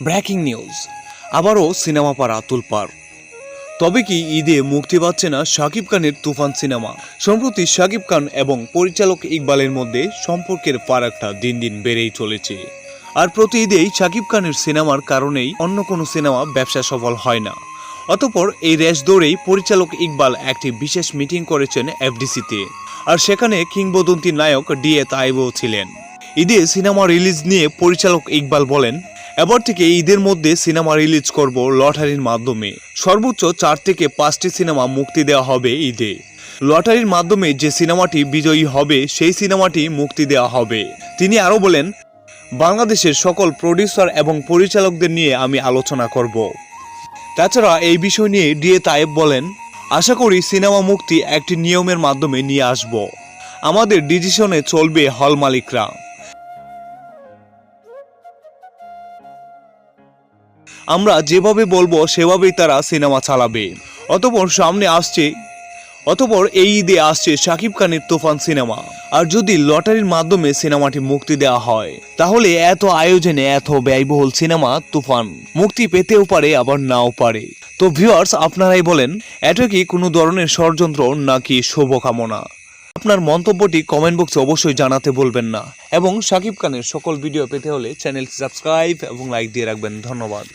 Breaking news. আবারও cinema পাড়া তুলপার তবে কি ঈদে মুক্তি পাচ্ছে না শাকিব খানের তুফান সিনেমা? সম্প্রতি শাকিব খান এবং পরিচালক ইকবালের মধ্যে সম্পর্কের ফারাকটা দিন দিন বেড়েই চলেছে। আর প্রতি ঈদেই শাকিব খানের সিনেমার কারণেই অন্য কোনো সিনেমা ব্যবসা সফল হয় না। অতপর এই রেশ দৌড়েই পরিচালক ইকবাল একটি বিশেষ মিটিং করেছেন এফডিসিতে। আর সেখানে কিংবদন্তি নায়ক ডিএ তাইবও ছিলেন। ঈদে সিনেমা রিলিজ নিয়ে পরিচালক ইকবাল বলেন এবার থেকে ঈদের মধ্যে সিনেমা রিলিজ করব লটারির মাধ্যমে। সর্বোচ্চ চার থেকে পাঁচটি সিনেমা মুক্তি দেওয়া হবে ঈদে। লটারির মাধ্যমে যে সিনেমাটি বিজয়ী হবে, সেই সিনেমাটি মুক্তি দেওয়া হবে। তিনি আরও বলেন, বাংলাদেশের সকল প্রডিউসার এবং পরিচালকদের নিয়ে আমি আলোচনা করব। তাছাড়া এই বিষয় নিয়ে ডিএ তায়েব বলেন, আশা করি সিনেমা মুক্তি একটি নিয়মের মাধ্যমে নিয়ে আসব। আমাদের ডিসিশনে চলবে হল মালিকরা। আমরা যেভাবে বলব, সেভাবেই তারা সিনেমা চালাবে। অতপর সামনে আসছে, অতপর এই ঈদে আসছে শাকিব খানের তুফান সিনেমা। আর যদি লটারির মাধ্যমে সিনেমাটি মুক্তি দেওয়া হয়, তাহলে এত আয়োজনে এত ব্যয়বহুল সিনেমা তুফান মুক্তি পেতেও পারে, আবার নাও পারে। তো ভিউয়ার্স আপনারাই বলেন এটা কি কোনো ধরনের ষড়যন্ত্র নাকি শুভকামনা? আপনার মন্তব্যটি কমেন্ট বক্সে অবশ্যই জানাতে বলবেন না। এবং শাকিব খানের সকল ভিডিও পেতে হলে চ্যানেল সাবস্ক্রাইব এবং লাইক দিয়ে রাখবেন। ধন্যবাদ।